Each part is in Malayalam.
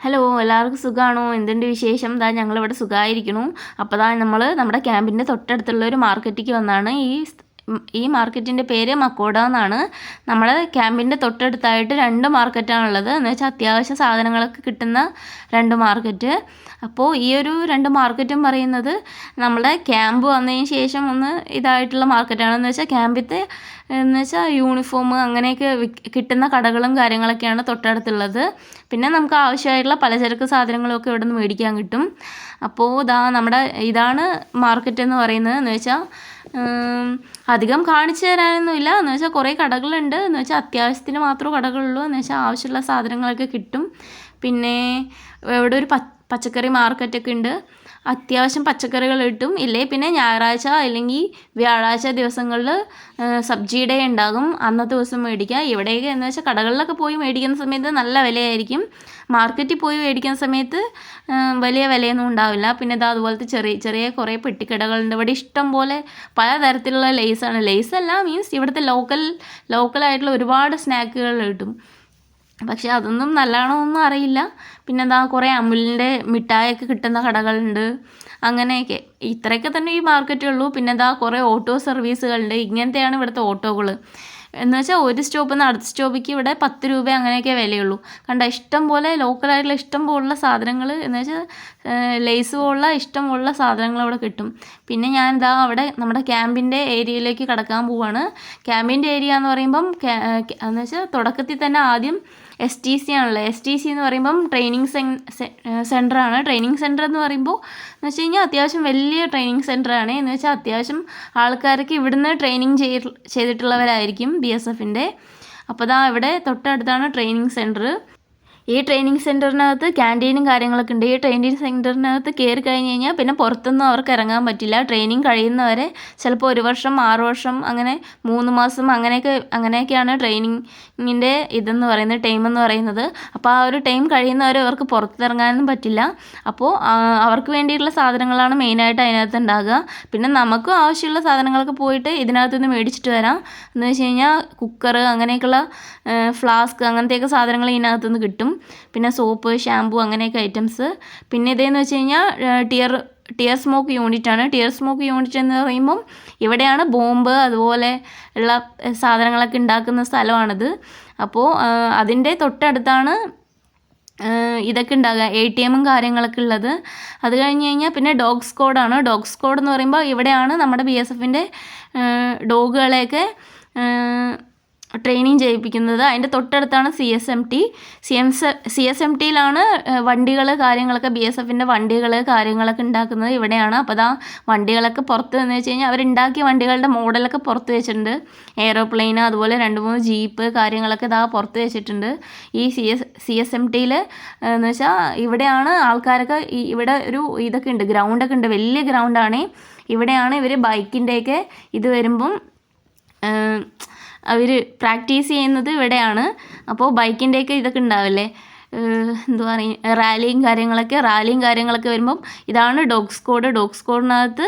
ഹലോ എല്ലാവർക്കും സുഖമാണോ എന്തുണ്ട് വിശേഷം? ദാ ഞങ്ങളിവിടെ സുഖമായിരിക്കണു അപ്പോൾ ദാ നമ്മൾ നമ്മുടെ ക്യാമ്പിന്റെ തൊട്ടടുത്തുള്ള ഒരു മാർക്കറ്റിലേക്ക് വന്നാണ് ഈ ഈ മാർക്കറ്റിന്റെ പേര് മക്കോട എന്നാണ്. നമ്മൾ ക്യാമ്പിന്റെ തൊട്ടടുത്തായിട്ട് രണ്ട് മാർക്കറ്റാണുള്ളത്. എന്ന് വെച്ചാൽ അത്യാവശ്യ സാധനങ്ങളൊക്കെ കിട്ടുന്ന രണ്ട് മാർക്കറ്റ്. അപ്പോൾ ഈ ഒരു രണ്ട് മാർക്കറ്റും പറയുന്നത് നമ്മുടെ ക്യാമ്പ് വന്നതിന് ശേഷം ഒന്ന് ഇതായിട്ടുള്ള മാർക്കറ്റാണ്. എന്ന് വെച്ചാൽ ക്യാമ്പിത്തെ എന്ന് വെച്ചാൽ യൂണിഫോം അങ്ങനെയൊക്കെ കിട്ടുന്ന കടകളും കാര്യങ്ങളൊക്കെയാണ് തൊട്ടടുത്തുള്ളത്. പിന്നെ നമുക്ക് ആവശ്യമായിട്ടുള്ള പലചരക്ക് സാധനങ്ങളൊക്കെ ഇവിടെ നിന്ന് മേടിക്കാൻ കിട്ടും. അപ്പോൾ ഇതാ നമ്മുടെ ഇതാണ് മാർക്കറ്റ് എന്ന് പറയുന്നത്. എന്ന് വെച്ചാൽ അധികം കാണിച്ചു തരാനൊന്നുമില്ല. എന്ന് വെച്ചാൽ കുറേ കടകളുണ്ട്. എന്ന് വെച്ചാൽ അത്യാവശ്യത്തിന് മാത്രമേ കടകളുള്ളൂ. എന്ന് വെച്ചാൽ ആവശ്യമുള്ള സാധനങ്ങളൊക്കെ കിട്ടും. പിന്നെ ഇവിടെ ഒരു പച്ചക്കറി മാർക്കറ്റൊക്കെ ഉണ്ട്. അത്യാവശ്യം പച്ചക്കറികൾ കിട്ടും ഇല്ലേ? പിന്നെ ഞായറാഴ്ച അല്ലെങ്കിൽ വ്യാഴാഴ്ച ദിവസങ്ങളിൽ സബ്ജി ഡേ ഉണ്ടാകും. അന്നത്തെ ദിവസം മേടിക്കുക. ഇവിടെയൊക്കെ എന്ന് വെച്ചാൽ കടകളിലൊക്കെ പോയി മേടിക്കുന്ന സമയത്ത് നല്ല വിലയായിരിക്കും. മാർക്കറ്റിൽ പോയി മേടിക്കുന്ന സമയത്ത് വലിയ വിലയൊന്നും ഉണ്ടാവില്ല. പിന്നെ ഇതാ അതുപോലത്തെ ചെറിയ ചെറിയ കുറേ പെട്ടിക്കടകളുണ്ട്. ഇവിടെ ഇഷ്ടം പോലെ പലതരത്തിലുള്ള ലേസാണ്. ലേസ് അല്ല മീൻസ് ഇവിടുത്തെ ലോക്കൽ ലോക്കലായിട്ടുള്ള ഒരുപാട് സ്നാക്കുകൾ കിട്ടും. പക്ഷെ അതൊന്നും നല്ലതാണോ ഒന്നും അറിയില്ല. പിന്നെ എന്താ കുറേ അമുലിന്റെ മിഠായിയൊക്കെ കിട്ടുന്ന കടകളുണ്ട്. അങ്ങനെയൊക്കെ. ഇത്രയൊക്കെ തന്നെ ഈ മാർക്കറ്റേ ഉള്ളൂ. പിന്നെ എന്താ കുറേ ഓട്ടോ സർവീസുകളുണ്ട്. ഇങ്ങനത്തെയാണ് ഇവിടുത്തെ ഓട്ടോകൾ എന്ന് വെച്ചാൽ ഒരു സ്റ്റോപ്പിൽ നിന്ന് അടുത്ത സ്റ്റോപ്പിക്ക് ഇവിടെ പത്ത് രൂപ അങ്ങനെയൊക്കെ വിലയുള്ളൂ. കണ്ട ഇഷ്ടം പോലെ ലോക്കലായിട്ടുള്ള ഇഷ്ടം പോലുള്ള സാധനങ്ങൾ എന്ന് വെച്ചാൽ ലേസ് പോലുള്ള ഇഷ്ടം പോലുള്ള സാധനങ്ങൾ അവിടെ കിട്ടും. പിന്നെ ഞാൻ ഇതാ അവിടെ നമ്മുടെ ക്യാമ്പിന്റെ ഏരിയയിലേക്ക് കടക്കാൻ പോവാണ്. ക്യാമ്പിന്റെ ഏരിയ എന്ന് പറയുമ്പം എന്ന് വെച്ചാൽ തുടക്കത്തിൽ തന്നെ ആദ്യം എസ് ടി സി ആണല്ലോ? എസ് ടി സി എന്ന് പറയുമ്പം ട്രെയിനിങ് സെന്റർ ആണ് ട്രെയിനിങ് സെന്റർ എന്ന് പറയുമ്പോൾ എന്ന് വെച്ച് കഴിഞ്ഞാൽ അത്യാവശ്യം വലിയ ട്രെയിനിങ് സെന്റർ ആണ്. എന്ന് വെച്ചാൽ അത്യാവശ്യം ആൾക്കാർക്ക് ഇവിടുന്ന് ട്രെയിനിങ് ചെയ് ചെയ്തിട്ടുള്ളവരായിരിക്കും ബി എസ് എഫിന്റെ അപ്പോൾ ദാ ഇവിടെ തൊട്ടടുത്താണ് ട്രെയിനിങ് സെന്റർ ഈ ട്രെയിനിങ് സെന്ററിനകത്ത് ക്യാന്റീനും കാര്യങ്ങളൊക്കെ ഉണ്ട്. ഈ ട്രെയിനിങ് സെന്ററിനകത്ത് കയറി കഴിഞ്ഞ് കഴിഞ്ഞാൽ പിന്നെ പുറത്തൊന്നും അവർക്ക് ഇറങ്ങാൻ പറ്റില്ല. ട്രെയിനിങ് കഴിയുന്നവരെ ചിലപ്പോൾ ഒരു വർഷം ആറ് വർഷം അങ്ങനെ മൂന്ന് മാസം അങ്ങനെയൊക്കെ അങ്ങനെയൊക്കെയാണ് ട്രെയിനിങ്ങിന്റെ ഇതെന്ന് പറയുന്നത് ടൈം എന്ന് പറയുന്നത്. അപ്പോൾ ആ ഒരു ടൈം കഴിയുന്നവരെ അവർക്ക് പുറത്തിറങ്ങാനും പറ്റില്ല. അപ്പോൾ അവർക്ക് വേണ്ടിയിട്ടുള്ള സാധനങ്ങളാണ് മെയിനായിട്ട് അതിനകത്ത് ഉണ്ടാകുക. പിന്നെ നമുക്കും ആവശ്യമുള്ള സാധനങ്ങളൊക്കെ പോയിട്ട് ഇതിനകത്ത് നിന്ന് മേടിച്ചിട്ട് വരാം. എന്ന് വെച്ച് കഴിഞ്ഞാൽ കുക്കർ അങ്ങനെയൊക്കെയുള്ള ഫ്ലാസ്ക് അങ്ങനത്തെയൊക്കെ സാധനങ്ങൾ ഇതിനകത്ത് നിന്ന് കിട്ടും. പിന്നെ സോപ്പ് ഷാമ്പു അങ്ങനെയൊക്കെ ഐറ്റംസ് പിന്നെ ഇതേന്ന് വെച്ച് കഴിഞ്ഞാൽ ടിയർ ടിയർ സ്മോക്ക് യൂണിറ്റ് ആണ്. ടിയർ സ്മോക്ക് യൂണിറ്റ് എന്ന് പറയുമ്പം ഇവിടെയാണ് ബോംബ് അതുപോലെ ഉള്ള സാധനങ്ങളൊക്കെ ഉണ്ടാക്കുന്ന സ്ഥലമാണിത്. അപ്പോൾ അതിന്റെ തൊട്ടടുത്താണ് ഇതൊക്കെ ഉണ്ടാകുക എ ടി എമ്മും കാര്യങ്ങളൊക്കെ ഉള്ളത് അത് കഴിഞ്ഞ് കഴിഞ്ഞാൽ പിന്നെ ഡോഗ് സ്ക്വാഡാണ് ഡോഗ് സ്ക്വാഡ് എന്ന് പറയുമ്പോൾ ഇവിടെയാണ് നമ്മുടെ ബി എസ് എഫിന്റെ ഡോഗുകളെയൊക്കെ ട്രെയിനിങ് ചെയ്യിപ്പിക്കുന്നത്. അതിന്റെ തൊട്ടടുത്താണ് C S M T C M C S M ടിയിലാണ് വണ്ടികൾ കാര്യങ്ങളൊക്കെ ബി എസ് എഫിന്റെ വണ്ടികൾ കാര്യങ്ങളൊക്കെ ഉണ്ടാക്കുന്നത് ഇവിടെയാണ്. അപ്പോൾ ദാ വണ്ടികളൊക്കെ പുറത്ത് എന്ന് വെച്ച് കഴിഞ്ഞാൽ അവരുണ്ടാക്കിയ വണ്ടികളുടെ മോഡലൊക്കെ പുറത്ത് വെച്ചിട്ടുണ്ട്. എയ്റോപ്ലെയിൻ അതുപോലെ രണ്ട് മൂന്ന് ജീപ്പ് കാര്യങ്ങളൊക്കെ ഇതാ പുറത്ത് വെച്ചിട്ടുണ്ട്. ഈ C S C S M ടിയിൽ എന്ന് വെച്ചാൽ ഇവിടെയാണ് ആൾക്കാരൊക്കെ ഇവിടെ ഒരു ഇതൊക്കെ ഉണ്ട് ഗ്രൗണ്ടൊക്കെ ഉണ്ട്. വലിയ ഗ്രൗണ്ടാണ്. ഇവിടെയാണ് ഇവർ ബൈക്കിന്റെയൊക്കെ ഇത് വരുമ്പം അവർ പ്രാക്ടീസ് ചെയ്യുന്നത് ഇവിടെയാണ്. അപ്പോൾ ബൈക്കിന്റെയൊക്കെ ഇതൊക്കെ ഉണ്ടാവില്ലേ? ഏഹ് എന്തുവാ പറയുക റാലിയും കാര്യങ്ങളൊക്കെ റാലിയും കാര്യങ്ങളൊക്കെ വരുമ്പം ഇതാണ് ഡോഗ് സ്ക്വാഡ് ഡോഗ് സ്ക്വാഡിനകത്ത്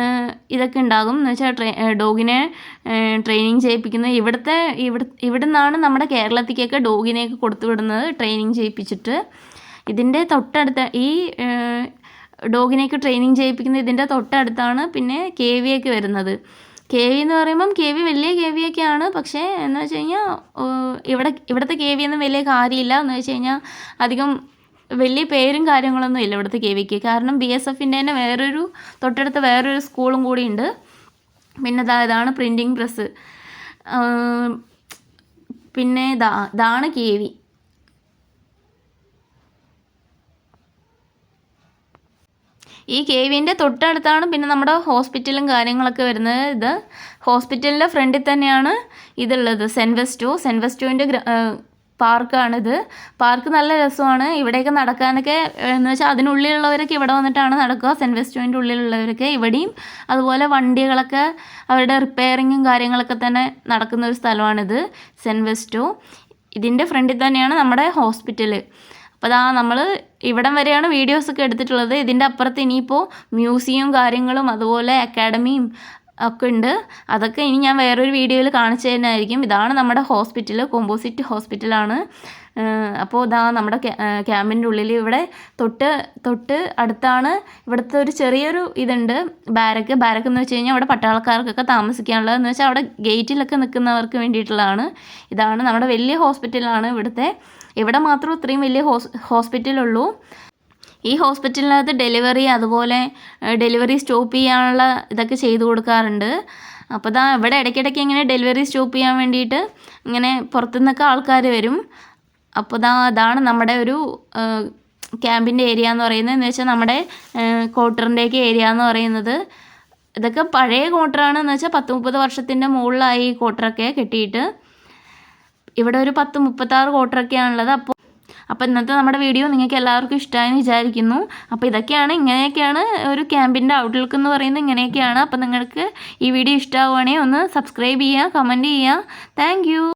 ഏഹ് ഇതൊക്കെ ഉണ്ടാകും. എന്ന് വെച്ചാൽ ട്രെ ഡോഗിനെ ട്രെയിനിങ് ചെയ്യിപ്പിക്കുന്നത് ഇവിടുത്തെ ഇവിടെ ഇവിടെ നിന്നാണ് നമ്മുടെ കേരളത്തിലേക്കൊക്കെ ഡോഗിനെയൊക്കെ കൊടുത്തു വിടുന്നത് ട്രെയിനിങ് ചെയ്യിപ്പിച്ചിട്ട്. ഇതിന്റെ തൊട്ടടുത്ത ഈ ഡോഗിനെയൊക്കെ ട്രെയിനിങ് ചെയ്യിപ്പിക്കുന്നത് ഇതിന്റെ തൊട്ടടുത്താണ് പിന്നെ കെ വി ഒക്കെ വരുന്നത്. കെ വി എന്ന് പറയുമ്പം കെ വി വലിയ കെ വി പക്ഷേ എന്ന് വെച്ച് കഴിഞ്ഞാൽ ഇവിടെ ഇവിടുത്തെ കെ വി ഒന്നും വലിയ കാര്യമില്ല. എന്ന് വെച്ച് കഴിഞ്ഞാൽ അധികം വലിയ പേരും കാര്യങ്ങളൊന്നും ഇല്ല ഇവിടുത്തെ കെ വിക്ക് കാരണം ബി എസ് എഫിന്റെ തന്നെ വേറൊരു തൊട്ടടുത്ത് വേറൊരു സ്കൂളും കൂടി ഉണ്ട്. പിന്നെ ദാ ഇതാണ് പ്രിന്റിങ് പ്രസ് പിന്നെ ദാ ഇതാണ് കെ വി ഈ കെ വിന്റെ തൊട്ടടുത്താണ് പിന്നെ നമ്മുടെ ഹോസ്പിറ്റലും കാര്യങ്ങളൊക്കെ വരുന്നത്. ഇത് ഹോസ്പിറ്റലിന്റെ ഫ്രണ്ടിൽ തന്നെയാണ് ഇതുള്ളത്. സെൻവെസ്റ്റു സെൻവെസ്റ്റുവിന്റെ പാർക്കാണിത്. പാർക്ക് നല്ല രസമാണ്. ഇവിടെയൊക്കെ നടക്കാനൊക്കെ എന്ന് വെച്ചാൽ അതിനുള്ളിലുള്ളവരൊക്കെ ഇവിടെ വന്നിട്ടാണ് നടക്കുക. സെന്റ് വെസ്റ്റുവിന്റെ ഉള്ളിലുള്ളവരൊക്കെ ഇവിടെയും. അതുപോലെ വണ്ടികളൊക്കെ അവരുടെ റിപ്പയറിങ്ങും കാര്യങ്ങളൊക്കെ തന്നെ നടക്കുന്ന ഒരു സ്ഥലമാണിത് സെന്റ് വെസ്റ്റു. ഇതിന്റെ ഫ്രണ്ടിൽ തന്നെയാണ് നമ്മുടെ ഹോസ്പിറ്റൽ അപ്പോൾ അതാ നമ്മൾ ഇവിടം വരെയാണ് വീഡിയോസൊക്കെ എടുത്തിട്ടുള്ളത്. ഇതിന്റെ അപ്പുറത്ത് ഇനിയിപ്പോൾ മ്യൂസിയം കാര്യങ്ങളും അതുപോലെ അക്കാഡമിയും ഒക്കെ ഉണ്ട്. അതൊക്കെ ഇനി ഞാൻ വേറൊരു വീഡിയോയിൽ കാണിച്ചു തരുന്നതായിരിക്കും. ഇതാണ് നമ്മുടെ ഹോസ്പിറ്റൽ കോമ്പോസിറ്റ് ഹോസ്പിറ്റലാണ് അപ്പോൾ ഇതാ നമ്മുടെ ക്യാമ്പിന്റെ ഉള്ളിൽ ഇവിടെ തൊട്ട് തൊട്ട് അടുത്താണ് ഇവിടുത്തെ ഒരു ചെറിയൊരു ഇതുണ്ട് ബാരക്ക്. ബാരക്ക് എന്ന് വെച്ച് കഴിഞ്ഞാൽ അവിടെ പട്ടാളക്കാർക്കൊക്കെ താമസിക്കാനുള്ളത്. എന്ന് വെച്ചാൽ അവിടെ ഗേറ്റിലൊക്കെ നിൽക്കുന്നവർക്ക് വേണ്ടിയിട്ടുള്ളതാണ്. ഇതാണ് നമ്മുടെ വലിയ ഹോസ്പിറ്റലാണ് ഇവിടുത്തെ. ഇവിടെ മാത്രം ഇത്രയും വലിയ ഹോസ് ഹോസ്പിറ്റലുള്ളൂ. ഈ ഹോസ്പിറ്റലിനകത്ത് ഡെലിവറി അതുപോലെ ഡെലിവറി സ്റ്റോപ്പ് ചെയ്യാനുള്ള ഇതൊക്കെ ചെയ്തു കൊടുക്കാറുണ്ട്. അപ്പോൾ ഇതാ ഇവിടെ ഇടയ്ക്കിടയ്ക്ക് ഇങ്ങനെ ഡെലിവറി സ്റ്റോപ്പ് ചെയ്യാൻ വേണ്ടിയിട്ട് ഇങ്ങനെ പുറത്തുനിന്നൊക്കെ ആൾക്കാർ വരും. അപ്പോൾ ദാ അതാണ് നമ്മുടെ ഒരു ക്യാമ്പിന്റെ ഏരിയ എന്ന് പറയുന്നത്. എന്ന് വെച്ചാൽ നമ്മുടെ ക്വാർട്ടറിന്റെയൊക്കെ ഏരിയ എന്ന് പറയുന്നത്. ഇതൊക്കെ പഴയ ക്വാർട്ടറാണ്. എന്ന് വെച്ചാൽ പത്ത് മുപ്പത് വർഷത്തിന്റെ മുകളിലായി ഈ ക്വാർട്ടറൊക്കെ കെട്ടിയിട്ട്. ഇവിടെ ഒരു പത്ത് മുപ്പത്താറ് ക്വാർട്ടറൊക്കെയാണുള്ളത് അപ്പോൾ അപ്പോൾ ഇന്നത്തെ നമ്മുടെ വീഡിയോ നിങ്ങൾക്ക് എല്ലാവർക്കും ഇഷ്ടമായെന്ന് വിചാരിക്കുന്നു. അപ്പോൾ ഇതൊക്കെയാണ് ഇങ്ങനെയൊക്കെയാണ് ഒരു ക്യാമ്പിന്റെ ഔട്ട്ലുക്ക് എന്ന് പറയുന്നത്. ഇങ്ങനെയൊക്കെയാണ്. അപ്പോൾ നിങ്ങൾക്ക് ഈ വീഡിയോ ഇഷ്ടമാവുകയാണെങ്കിൽ ഒന്ന് സബ്സ്ക്രൈബ് ചെയ്യുക കമന്റ് ചെയ്യുക. താങ്ക്